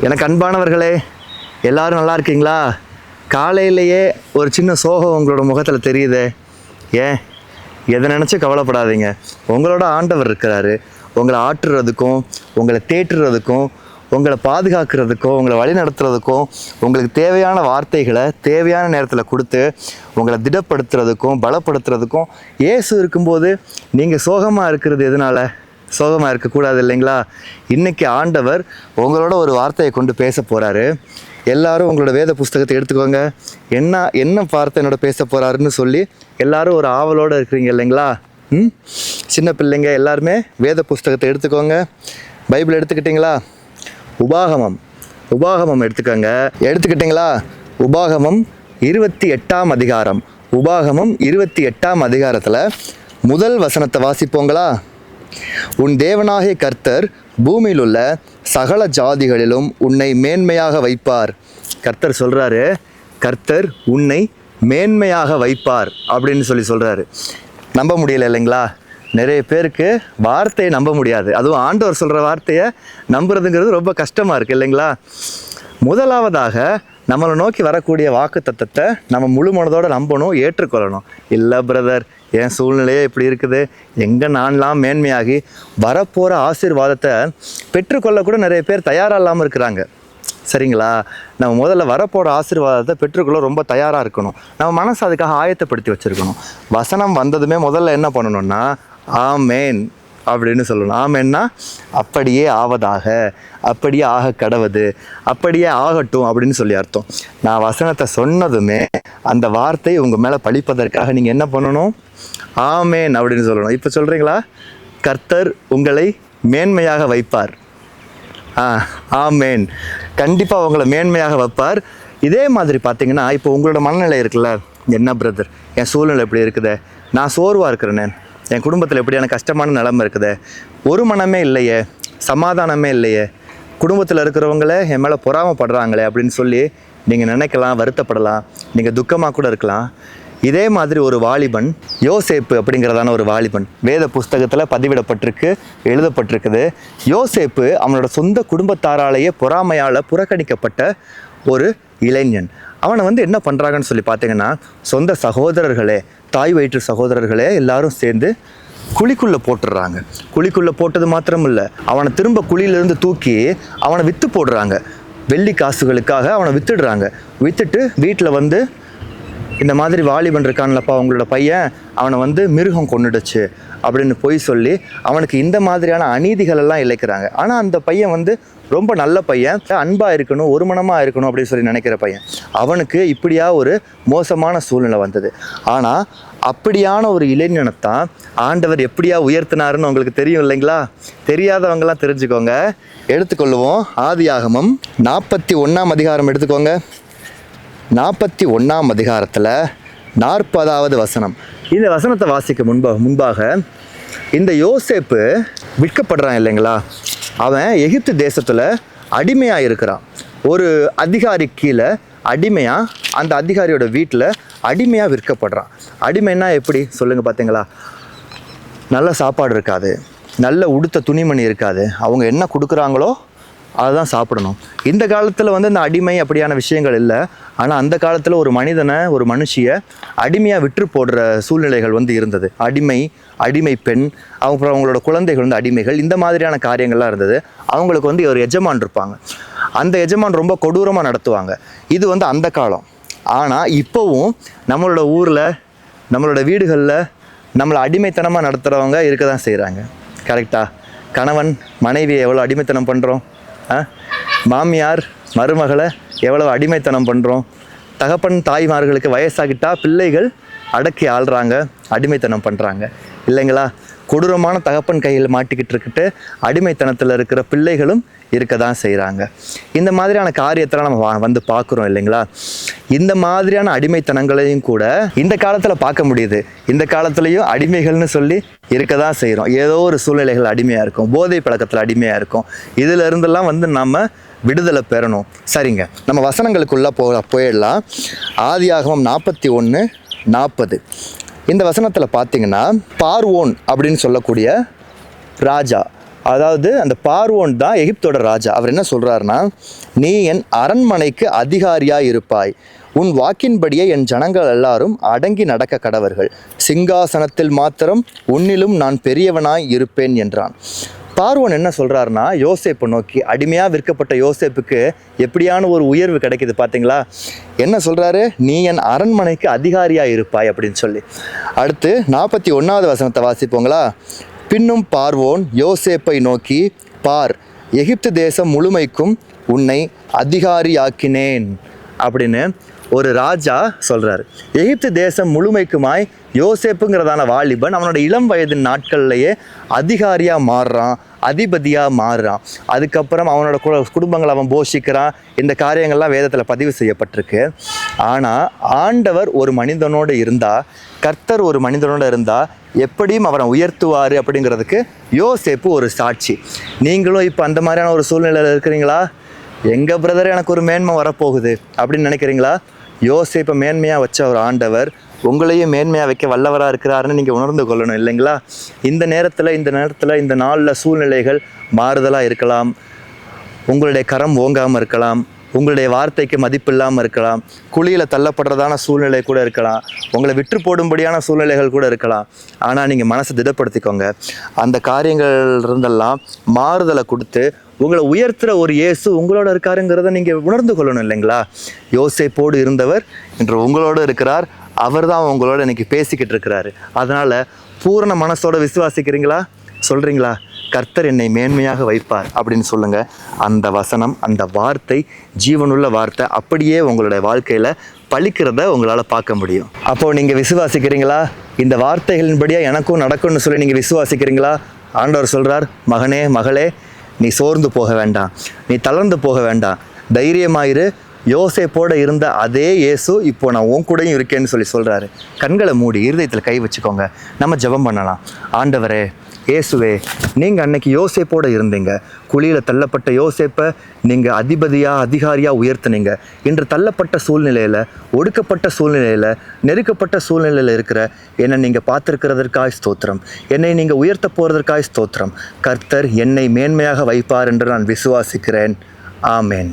எனக்கு அன்பானவர்களே எல்லாரும் நல்லா இருக்கீங்களா? காலையிலேயே ஒரு சின்ன சோகம் உங்களோட முகத்தில் தெரியுதே. ஏன்? எதை நினச்சி கவலைப்படாதீங்க. உங்களோட ஆண்டவர் இருக்கிறாரு. உங்களை ஆற்றுறதுக்கும் உங்களை தேற்றுறதுக்கும் உங்களை பாதுகாக்கிறதுக்கும் உங்களை வழி நடத்துறதுக்கும் உங்களுக்கு தேவையான வார்த்தைகளை தேவையான நேரத்தில் கொடுத்து உங்களை திடப்படுத்துறதுக்கும் பலப்படுத்துறதுக்கும் இயேசு இருக்கும்போது நீங்கள் சோகமாக இருக்கிறது எதனால? சோகமாக இருக்கக்கூடாது இல்லைங்களா? இன்றைக்கி ஆண்டவர் உங்களோட ஒரு வார்த்தையை கொண்டு பேச போகிறாரு எல்லாரும் உங்களோட வேத புஸ்தகத்தை எடுத்துக்கோங்க. என்ன என்ன வார்த்தை என்னோட பேச போகிறாருன்னு சொல்லி எல்லாரும் ஒரு ஆவலோடு இருக்கிறீங்க இல்லைங்களா? ம்? சின்ன பிள்ளைங்க எல்லாருமே வேத புஸ்தகத்தை எடுத்துக்கோங்க. பைபிள் எடுத்துக்கிட்டிங்களா? உபாகமம். உபாகமம் எடுத்துக்கோங்க. எடுத்துக்கிட்டிங்களா? உபாகமம் இருபத்தி எட்டாம் அதிகாரம். உபாகமம் இருபத்தி எட்டாம் அதிகாரத்தில் முதல் வசனத்தை வாசிப்போங்களா? உன் தேவனாகிய கர்த்தர் பூமியில் உள்ள சகல ஜாதிகளிலும் உன்னை மேன்மையாக வைப்பார். கர்த்தர் சொல்கிறாரு கர்த்தர் உன்னை மேன்மையாக வைப்பார் அப்படின்னு சொல்லி சொல்கிறாரு நம்ப முடியல இல்லைங்களா? நிறைய பேருக்கு வார்த்தையை நம்ப முடியாது. அதுவும் ஆண்டவர் சொல்கிற வார்த்தையை நம்புறதுங்கிறது ரொம்ப கஷ்டமாக இருக்குது இல்லைங்களா? முதலாவதாக நம்மளை நோக்கி வரக்கூடிய வாக்கு தத்தத்தை நம்ம முழு மனதோடு நம்பணும் ஏற்றுக்கொள்ளணும். இல்லை பிரதர் என் சூழ்நிலையே இப்படி இருக்குது. எங்கே நான்லாம் மேன்மையாகி வரப்போகிற ஆசீர்வாதத்தை பெற்றுக்கொள்ள கூட நிறைய பேர் தயாராக இல்லாமல் இருக்கிறாங்க. சரிங்களா? நம்ம முதல்ல வரப்போகிற ஆசீர்வாதத்தை பெற்றுக்கொள்ள ரொம்ப தயாராக இருக்கணும். நம்ம மனசு அதுக்காக ஆயத்தப்படுத்தி வச்சுருக்கணும். வசனம் வந்ததுமே முதல்ல என்ன பண்ணணும்னா ஆமேன். அப்படின்னு சொல்லணும். ஆமேன்னா அப்படியே ஆவதாக அப்படியே ஆக கடவுது அப்படியே ஆகட்டும் அப்படின்னு சொல்லி அர்த்தம். நான் வசனத்தை சொன்னதுமே அந்த வார்த்தை உங்கள் மேலே பழிப்பதற்காக நீங்கள் என்ன பண்ணணும்? ஆமேன் அப்படின்னு சொல்லணும். இப்போ சொல்கிறீங்களா கர்த்தர் உங்களை மேன்மையாக வைப்பார். ஆ ஆமேன். கண்டிப்பாக உங்களை மேன்மையாக வைப்பார். இதே மாதிரி பார்த்தீங்கன்னா இப்போ உங்களோட மனநிலை இருக்குல்ல? என்ன பிரதர் என் சூழ்நிலை எப்படி இருக்குதே. நான் சோர்வாக இருக்கிறேனே. என் குடும்பத்தில் எப்படியான கஷ்டமான நிலமை இருக்குது? ஒரு மனமே இல்லையே சமாதானமே இல்லையே. குடும்பத்தில் இருக்கிறவங்கள என் மேலே பொறாமப்படுறாங்களே அப்படின்னு சொல்லி நீங்கள் நினைக்கலாம் வருத்தப்படலாம். நீங்கள் துக்கமாக கூட இருக்கலாம். இதே மாதிரி ஒரு வாலிபன் யோசேப்பு அப்படிங்கிறதான ஒரு வாலிபன் வேத புஸ்தகத்தில் பதிவிடப்பட்டிருக்கு எழுதப்பட்டிருக்குது. யோசேப்பு அவனோட சொந்த குடும்பத்தாராலேயே பொறாமையால் புறக்கணிக்கப்பட்ட ஒரு இளைஞன். அவனை வந்து என்ன பண்ணுறாங்கன்னு சொல்லி பார்த்தீங்கன்னா சொந்த சகோதரர்களே தாய் வயிற்று சகோதரர்களே எல்லாரும் சேர்ந்து குழிக்குள்ளே போட்டுடுறாங்க. குழிக்குள்ளே போட்டது மாத்திரம் இல்லை அவனை திரும்ப குழியிலேருந்து தூக்கி அவனை விற்று போடுறாங்க. வெள்ளி காசுகளுக்காக அவனை வித்துடுறாங்க. விற்றுட்டு வீட்டில் வந்து இந்த மாதிரி வாலிபன் இருக்கான்லப்பா அவங்களோட பையன் அவனை வந்து மிருகம் கொண்டுடுச்சு அப்படின்னு பொய் சொல்லி அவனுக்கு இந்த மாதிரியான அநீதிகள் எல்லாம் இழைக்கிறாங்க. ஆனால் அந்த பையன் வந்து ரொம்ப நல்ல பையன். அன்பாக இருக்கணும் ஒரு மனமாக இருக்கணும் அப்படின்னு சொல்லி நினைக்கிற பையன். அவனுக்கு இப்படியா ஒரு மோசமான சூழ்நிலை வந்தது. ஆனால் அப்படியான ஒரு இளைஞனைத்தான் ஆண்டவர் எப்படியா உயர்த்தினாருன்னு உங்களுக்கு தெரியும் இல்லைங்களா? தெரியாதவங்களாம் தெரிஞ்சுக்கோங்க. எடுத்துக்கொள்ளுவோம். ஆதியாகமம் நாற்பத்தி ஒன்றாம் அதிகாரம் எடுத்துக்கோங்க. நாற்பத்தி ஒன்றாம் அதிகாரத்தில் நாற்பதாவது வசனம். இந்த வசனத்தை வாசிக்க முன்பாக முன்பாக இந்த யோசேப்பு விற்கப்படுறான் இல்லைங்களா? அவன் எகிப்து தேசத்தில் அடிமையாக இருக்கிறான். ஒரு அதிகாரி கீழே அடிமையாக அந்த அதிகாரியோட வீட்டில் அடிமையாக விற்கப்படுறான். அடிமைன்னா எப்படி? சொல்லுங்கள் பார்த்தீங்களா நல்ல சாப்பாடு இருக்காது. நல்ல உடுத்த துணிமணி இருக்காது. அவங்க என்ன கொடுக்குறாங்களோ அதை தான் சாப்பிடணும். இந்த காலத்தில் வந்து இந்த அடிமை அப்படியான விஷயங்கள் இல்லை. ஆனால் அந்த காலத்தில் ஒரு மனிதனை ஒரு மனுஷியை அடிமையாக விற்று போடுற சூழ்நிலைகள் வந்து இருந்தது. அடிமை அடிமை பெண் அப்புறம் அவங்களோட குழந்தைகள் வந்து அடிமைகள் இந்த மாதிரியான காரியங்கள்லாம் இருந்தது. அவங்களுக்கு வந்து ஒரு எஜமான் இருப்பாங்க. அந்த எஜமான் ரொம்ப கொடூரமாக நடத்துவாங்க. இது வந்து அந்த காலம். ஆனால் இப்போவும் நம்மளோட ஊரில் நம்மளோட வீடுகளில் நம்மளை அடிமைத்தனமாக நடத்துகிறவங்க இருக்க தான் செய்கிறாங்க கரெக்டாக கணவன் மனைவியை எவ்வளோ அடிமைத்தனம் பண்ணுறோம் மாமியார் மருமகளை எவ்வளவு அடிமைத்தனம் பண்ணுறோம் தகப்பன் தாய்மார்களுக்கு வயசாகிட்டா பிள்ளைகள் அடக்கி ஆள்றாங்க அடிமைத்தனம் பண்ணுறாங்க இல்லைங்களா? கொடூரமான தகப்பன் கையில் மாட்டிக்கிட்டு இருக்கிட்டு அடிமைத்தனத்தில் இருக்கிற பிள்ளைகளும் இருக்க தான் செய்கிறாங்க இந்த மாதிரியான காரியத்தெல்லாம் நம்ம வா- வந்து பார்க்குறோம் இல்லைங்களா? இந்த மாதிரியான அடிமைத்தனங்களையும் கூட இந்த காலத்தில் பார்க்க முடியுது. இந்த காலத்துலேயும் அடிமைகள்னு சொல்லி இருக்க தான் செய்கிறோம் ஏதோ ஒரு சூழ்நிலைகள் அடிமையாக இருக்கும். போதை பழக்கத்தில் அடிமையாக இருக்கும். இதுல இருந்தெல்லாம் வந்து நம்ம விடுதலை பெறணும். சரிங்க. நம்ம வசனங்களுக்குள்ளே போ போயிடலாம். ஆதியாகமம் நாற்பத்தி ஒன்று நாற்பது இந்த வசனத்தில் பார்த்தீங்கன்னா பார்வோன் அப்படின்னு சொல்லக்கூடிய ராஜா. அதாவது அந்த பார்வோன் தான் எகிப்தோட ராஜா. அவர் என்ன சொல்கிறாருன்னா நீ என் அரண்மனைக்கு அதிகாரியாக இருப்பாய். உன் வாக்கின்படியே என் ஜனங்கள் எல்லாரும் அடங்கி நடக்க கடவர்கள். சிங்காசனத்தில் மாத்திரம் உன்னிலும் நான் பெரியவனாய் இருப்பேன் என்றான். பார்வோன் என்ன சொல்கிறாருன்னா யோசேப்பை நோக்கி அடிமையாக விற்கப்பட்ட யோசேப்புக்கு எப்படியான ஒரு உயர்வு கிடைக்குது பார்த்தீங்களா? என்ன சொல்கிறாரு நீ என் அரண்மனைக்கு அதிகாரியாக இருப்பாய் அப்படின்னு சொல்லி. அடுத்து நாற்பத்தி ஒன்றாவது வசனத்தை வாசிப்போங்களா? பின்னும் பார்வோன் யோசேப்பை நோக்கி பார் எகிப்து தேசம் முழுமைக்கும் உன்னை அதிகாரியாக்கினேன் அப்படின்னு ஒரு ராஜா சொல்கிறார் எகிப்து தேசம் முழுமைக்குமாய் யோசேப்புங்கிறதான வாலிபன் அவனோட இளம் வயதின் நாட்கள்லையே அதிகாரியாக மாறுறான் அதிபதியாக மாறுறான். அதுக்கப்புறம் அவனோட குடும்பங்களை அவன் போஷிக்கிறான். இந்த காரியங்கள்லாம் வேதத்தில் பதிவு செய்யப்பட்டிருக்கு. ஆனால் ஆண்டவர் ஒரு மனிதனோடு இருந்தால் கர்த்தர் ஒரு மனிதனோடு இருந்தால் எப்படியும் அவரை உயர்த்துவார் அப்படிங்கிறதுக்கு யோசேப்பு ஒரு சாட்சி. நீங்களும் இப்போ அந்த மாதிரியான ஒரு சூழ்நிலையில் இருக்கிறீங்களா? எங்கள் பிரதர் எனக்கு ஒரு மேன்மை வரப்போகுது அப்படின்னு நினைக்கிறீங்களா? யோசேப்பை மேன்மையாக வச்ச ஒரு ஆண்டவர் உங்களையும் மேன்மையாக வைக்க வல்லவராக இருக்கிறாருன்னு நீங்கள் உணர்ந்து கொள்ளணும் இல்லைங்களா? இந்த நேரத்தில் இந்த நேரத்தில் இந்த நாளில் சூழ்நிலைகள் மாறுதலாக இருக்கலாம். உங்களுடைய கரம் ஓங்காமல் இருக்கலாம். உங்களுடைய வார்த்தைக்கு மதிப்பு இல்லாமல் இருக்கலாம். குழியில் தள்ளப்படுறதான சூழ்நிலை கூட இருக்கலாம். உங்களை விற்று போடும்படியான சூழ்நிலைகள் கூட இருக்கலாம். ஆனால் நீங்கள் மனசை திடப்படுத்திக்கோங்க. அந்த காரியங்கள் இருந்தெல்லாம் மாறுதலை கொடுத்து உங்களை உயர்த்துற ஒரு இயேசு உங்களோட இருக்காருங்கிறத நீங்கள் உணர்ந்து கொள்ளணும் இல்லைங்களா? யோசைப்போடு இருந்தவர் இன்று உங்களோட இருக்கிறார். அவர் தான் உங்களோட இன்னைக்கு பேசிக்கிட்டு இருக்கிறாரு. அதனால் பூரண மனசோட விசுவாசிக்கிறீங்களா? சொல்கிறீங்களா கர்த்தர் என்னை மேன்மையாக வைப்பார் அப்படின்னு சொல்லுங்க. அந்த வசனம் அந்த வார்த்தை ஜீவனுள்ள வார்த்தை அப்படியே உங்களுடைய வாழ்க்கையில் பழிக்கிறத உங்களால் பார்க்க முடியும். அப்போ நீங்கள் விசுவாசிக்கிறீங்களா? இந்த வார்த்தைகளின்படியாக எனக்கும் நடக்கும்னு சொல்லி நீங்கள் விசுவாசிக்கிறீங்களா? ஆண்டவர் சொல்றார் மகனே மகளே நீ சோர்ந்து போக வேண்டாம். நீ தளர்ந்து போக வேண்டாம். தைரியமாயிரு. யோசேப்போட இருந்த அதே இயேசு இப்போ நான் உன் கூடயும் இருக்கேன்னு சொல்லி சொல்கிறாரு கண்களை மூடி இருதயத்தில் கை வச்சுக்கோங்க. நம்ம ஜெபம் பண்ணலாம். ஆண்டவரே இயேசுவே நீங்கள் அன்னைக்கு யோசேப்போடு இருந்தீங்க. குழியில் தள்ளப்பட்ட யோசேப்பை நீங்கள் அதிபதியாக அதிகாரியாக உயர்த்துனீங்க. இன்று தள்ளப்பட்ட சூழ்நிலையில் ஒடுக்கப்பட்ட சூழ்நிலையில் நெருக்கப்பட்ட சூழ்நிலையில் இருக்கிற என்னை நீங்கள் பார்த்துருக்கிறதற்காய் ஸ்தோத்திரம். என்னை நீங்கள் உயர்த்த போகிறதற்காய் ஸ்தோத்திரம். கர்த்தர் என்னை மேன்மையாக வைப்பார் என்று நான் விசுவாசிக்கிறேன். ஆமேன்.